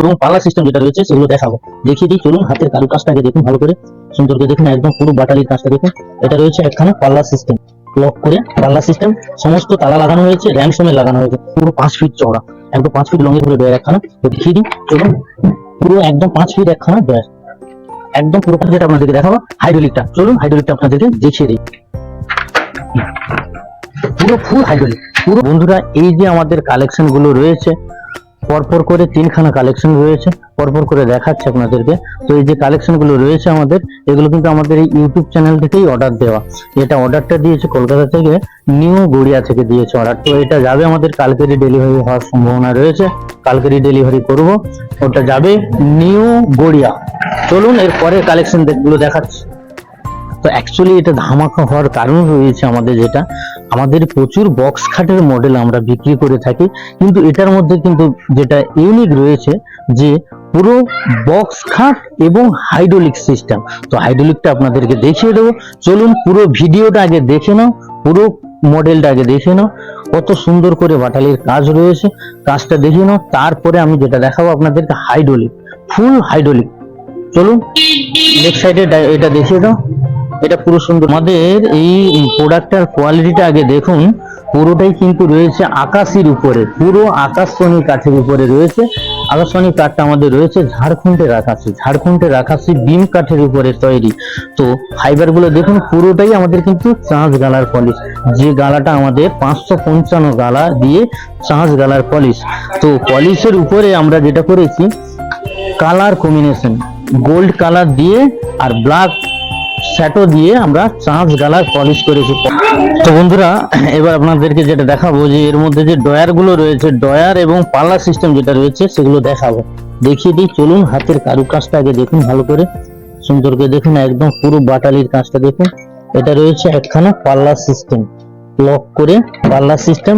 এবং পাল্লা সিস্টেম যেটা রয়েছে সেগুলো দেখাবো। দেখিয়ে দিই, চলুন হাতের কারুকাজটাকে দেখুন ভালো করে। সুন্দর করে দেখুন, একদম পুরো বাটালির কাজটা দেখুন। এটা রয়েছে একখানা পাল্লা সিস্টেম লক করে পাল্লা সিস্টেম সমস্ত তালা লাগানো হয়েছে, র্যাম সময় লাগানো হয়েছে, পুরো পাঁচ ফিট চওড়া। একদম পাঁচ ফিট লঙের পুরো ডয়ার একখানা। দেখিয়ে দিই, চলুন, পুরো একদম পাঁচ ফিট একখানা ডয়ার একদম পুরো যেটা আপনাদেরকে দেখাবো হাইড্রোলিকটা চলুন হাইড্রোলিকটা আপনাদেরকে দেখিয়ে দিই। পুরো ফুল হাইড্রোলিক পুরো বন্ধুরা, এই যে আমাদের কালেকশনগুলো রয়েছে পরপর করে তিনখানা কালেকশন রয়েছে। পরপর করে দেখাচ্ছে আপনাদেরকে। তো এই যে কালেকশনগুলো রয়েছে আমাদের, এগুলো কিন্তু আমাদের এই ইউটিউব চ্যানেল থেকেই অর্ডার দেওয়া। এটা অর্ডারটা দিয়েছে কলকাতা থেকে নিউ গড়িয়া থেকে দিয়েছে অর্ডার তো এটা যাবে আমাদের কালকেরই ডেলিভারি হওয়ার সম্ভাবনা রয়েছে। কালকেরই ডেলিভারি করব। ওটা যাবে নিউ গড়িয়া। চলুন এর পরের কালেকশনগুলো দেখাচ্ছি। তো অ্যাকচুয়ালি এটা ধামাকা হওয়ার কারণ রয়েছে আমাদের যেটা। আমাদের প্রচুর বক্স খাটের মডেল আমরা বিক্রি করে থাকি, কিন্তু এটার মধ্যে কিন্তু যেটা ইউনিক রয়েছে যে পুরো বক্স খাট এবং হাইড্রোলিক সিস্টেম তো হাইড্রোলিকটা আপনাদেরকে দেখিয়ে দেবো। চলুন পুরো ভিডিওটা আগে দেখে নাও, পুরো মডেলটা আগে দেখে নাও। কত সুন্দর করে বাটালির কাজ রয়েছে, কাজটা দেখে নাও। তারপরে আমি যেটা দেখাবো আপনাদেরকে হাইড্রোলিক ফুল হাইড্রোলিক চলুন লেফট সাইডে এটা দেখিয়ে দাও। এটা পুরো সুন্দর। আমাদের এই প্রোডাক্টটার কোয়ালিটিটা আগে দেখুন, পুরোটাই কিন্তু রয়েছে আকাশের উপরে, পুরো আকাশবাণী কাঠের উপরে রয়েছে। আকাশবাণী কাঠটা আমাদের রয়েছে ঝাড়খণ্ডের আকাশি ঝাড়খণ্ডের আকাশি বিম কাঠের উপরে তৈরি। তো ফাইবারগুলো দেখুন, পুরোটাই আমাদের কিন্তু চাঁচ গালার পলিশ যে গালাটা আমাদের পাঁচশো পঞ্চান্ন গালা দিয়ে চাঁচ গালার পলিশ তো পলিশের উপরে আমরা যেটা করেছি কালার কম্বিনেশন গোল্ড কালার দিয়ে আর ব্ল্যাক শ্যাটো দিয়ে আমরা চাঁচ গালার পলিশ করেছি। তো বন্ধুরা, এবার আপনাদেরকে যেটা দেখাবো যে এর মধ্যে যে ডয়ারগুলো রয়েছে ডয়ার এবং পাল্লা সিস্টেম যেটা রয়েছে, সেগুলো দেখাবো। দেখিয়ে দিই, চলুন হাতের কারুকাজটা আগে দেখুন ভালো করে। সুন্দর করে দেখুন, একদম পুরো বাটালির কাজটা দেখুন। এটা রয়েছে একখানা পাল্লা সিস্টেম লক করে পাল্লা সিস্টেম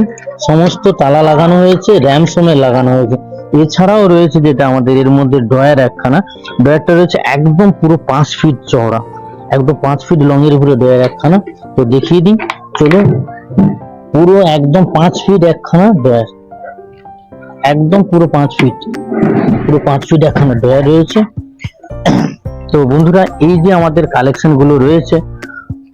সমস্ত তালা লাগানো হয়েছে র্যাম সময় লাগানো হয়েছে। এছাড়াও রয়েছে যেটা আমাদের এর মধ্যে ডয়ার একখানা। ডয়ারটা রয়েছে একদম পুরো পাঁচ ফিট চওড়া। একদম পাঁচ ফিট লং এর উপরে দেয়া একখানা। তো দেখিয়ে দিই। চলো। পুরো একদম পাঁচ ফিট একখানা ডয়ার একদম পুরো পাঁচ ফিট পুরো পাঁচ ফিট একখানা দেয়া রয়েছে। তো বন্ধুরা, এই যে আমাদের কালেকশনগুলো রয়েছে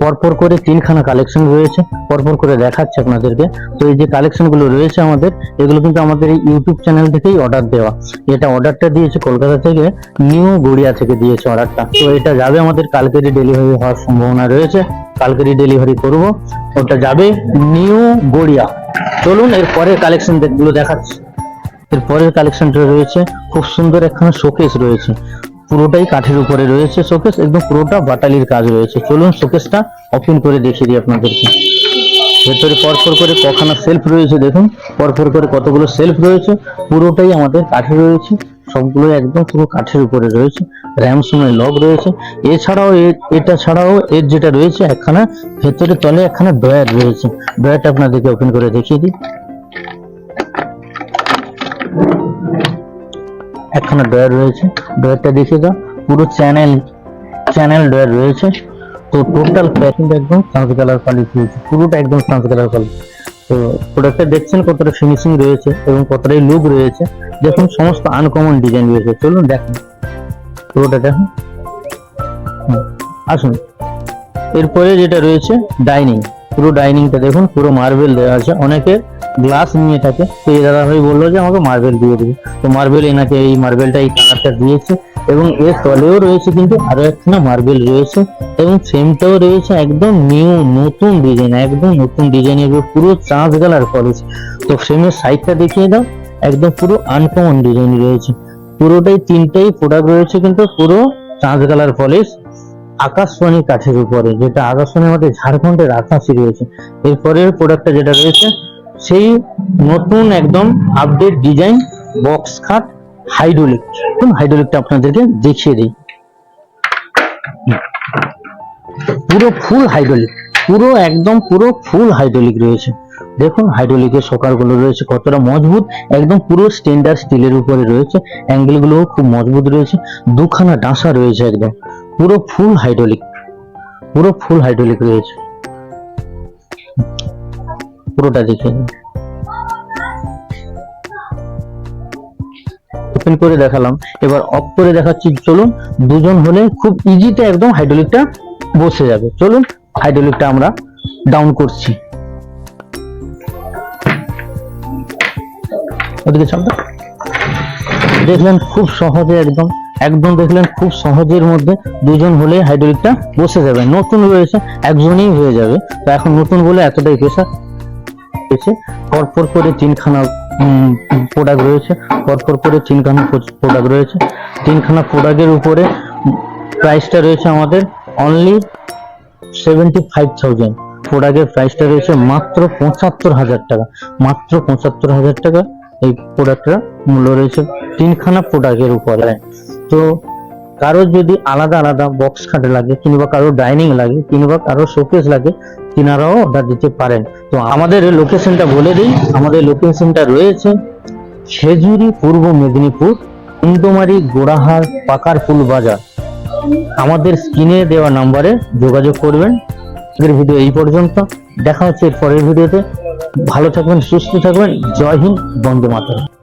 পরপর করে তিনখানা কালেকশন রয়েছে, পরপর করে দেখাচ্ছে আপনাদেরকে। তো এই যে কালেকশনগুলো রয়েছে আমাদের, এগুলো কিন্তু আমাদের এই ইউটিউব চ্যানেল থেকেই অর্ডার দেওয়া। এটা অর্ডারটা দিয়েছে কলকাতা থেকে নিউ গড়িয়া থেকে দিয়েছে অর্ডারটা তো এটা যাবে আমাদের কালকেরই ডেলিভারি হওয়ার সম্ভাবনা রয়েছে, কালকেরই ডেলিভারি করব। ওটা যাবে নিউ গড়িয়া। চলুন, এর পরের কালেকশনগুলো দেখাচ্ছি। এর পরের কালেকশনটা রয়েছে, খুব সুন্দর একখানা শোকেস রয়েছে। পুরোটাই কাঠের উপরে রয়েছে শোকেস, একদম পুরোটা বাটালির কাজ রয়েছে। চলুন শোকেসটা ওপেন করে দেখিয়ে দিই আপনাদেরকে। ভেতরে পরপর করে কখানা সেলফ রয়েছে, দেখুন। পরপর করে কতগুলো সেলফ রয়েছে, পুরোটাই আমাদের কাঠে রয়েছে। সবগুলো একদম পুরো কাঠের উপরে রয়েছে। র্যাম সময় লক রয়েছে। এছাড়াও এটা ছাড়াও এর যেটা রয়েছে, একখানা ভেতরে তলে একখানা ডয়ার রয়েছে। ডয়ারটা আপনাদেরকে ওপেন করে দেখিয়ে দিই। একখানা ডয়ার রয়েছে। ডয়ারটা দেখিয়ে দাও। পুরো চ্যানেল চ্যানেল ডয়ার রয়েছে। তো টোটাল প্যাকিং একদম ট্রান্স কালার কোয়ালিটি রয়েছে। পুরোটা একদম ট্রান্স কালার কোয়ালিটি তো প্রোডাক্টটা দেখছেন কতটা ফিনিশিং রয়েছে এবং কতটাই লুক রয়েছে। দেখুন, সমস্ত আনকমন ডিজাইন রয়েছে। চলুন দেখুন। পুরোটা দেখুন। আসুন। এরপরে যেটা রয়েছে ডাইনিং পুরো ডাইনিংটা দেখুন, পুরো মার্বেল দেওয়া আছে। অনেকে গ্লাস নিয়ে থাকে। তো এই দাদা ভাই বলল যে, আমাকে মার্বেল দিয়ে দেবে। তো মার্বেল এনাকে এই মার্বেলটা এই কালারটা দিয়েছে এবং এর তলেও রয়েছে কিন্তু আরও একটা মার্বেল রয়েছে এবং ফ্রেমটাও রয়েছে একদম নিউ নতুন ডিজাইন একদম নতুন ডিজাইনের পুরো চাঁচ গালার পলিশ তো ফ্রেমের সাইডটা দেখিয়ে দাও, একদম পুরো আনকমন ডিজাইন রয়েছে। পুরোটাই তিনটাই প্রোডাক্ট রয়েছে কিন্তু পুরো চাঁদ গালার পলিশ আকাশবাণী কাঠের উপরে, যেটা আকাশবাণী আমাদের ঝাড়খণ্ডের আকাশই রয়েছে। এরপরের প্রোডাক্টটা যেটা রয়েছে সেই নতুন একদম আপডেট ডিজাইন বক্স খাট হাইড্রোলিক হাইড্রোলিকটা আপনাদেরকে দেখিয়ে দিই। পুরো ফুল হাইড্রোলিক পুরো একদম পুরো ফুল হাইড্রোলিক রয়েছে। দেখুন হাইড্রোলিকের সকারগুলো রয়েছে, কতটা মজবুত। একদম পুরো স্ট্যান্ডার্ড স্টিলের উপরে রয়েছে। অ্যাঙ্গেলগুলো খুব মজবুত রয়েছে। দুখানা ডাঁসা রয়েছে একদম। পুরো ফুল হাইড্রোলিক পুরো ফুল হাইড্রোলিক রয়েছে। পুরোটা দেখে। ওপেন করে দেখালাম। এবার অফ করে দেখাচ্ছি, চলুন দুজন হলে খুব ইজিতে একদম হাইড্রোলিকটা বসে যাবে। চলুন হাইড্রোলিকটা আমরা ডাউন করছি। ওদিকে দেখলেন খুব সহজে একদম একদম দেখলেন খুব সহজের মধ্যে দুজন হলে হাইড্রোলিকটা বসে যাবে। নতুন রয়েছে, একজনই হয়ে যাবে। তো এখন নতুন বলে এতটাই প্রেশার রয়েছে পরপর করে তিনখানা প্রোডাক্ট রয়েছে। পরপর করে তিনখানা প্রোডাক্ট রয়েছে। তিনখানা প্রোডাক্টের উপরে প্রাইসটা রয়েছে আমাদের অনলি সেভেন্টি ফাইভ থাউজেন্ড প্রোডাক্টের প্রাইসটা রয়েছে মাত্র পঁচাত্তর হাজার টাকা। মাত্র পঁচাত্তর হাজার টাকা এই প্রোডাক্টটা মূল্য রয়েছে তিনখানা প্রোডাক্টের উপরে। তো কারও যদি আলাদা আলাদা বক্স খাটে লাগে, কিংবা কারও ডাইনিং লাগে, কিংবা কারও শোকেস লাগে, তিনারাও অর্ডার দিতে পারেন। তো আমাদের লোকেশনটা বলে দিই, আমাদের লোকেশনটা রয়েছে খেজুরি পূর্ব মেদিনীপুর, কুন্দমারি গোড়াহার পাকারপুল বাজার। আমাদের স্ক্রিনে দেওয়া নাম্বারে যোগাযোগ করবেন। আজকের ভিডিও এই পর্যন্ত। দেখা হচ্ছে এর পরের ভিডিওতে ভালো থাকবেন, সুস্থ থাকবেন। জয় হিন্দ, বন্দে মাতরম।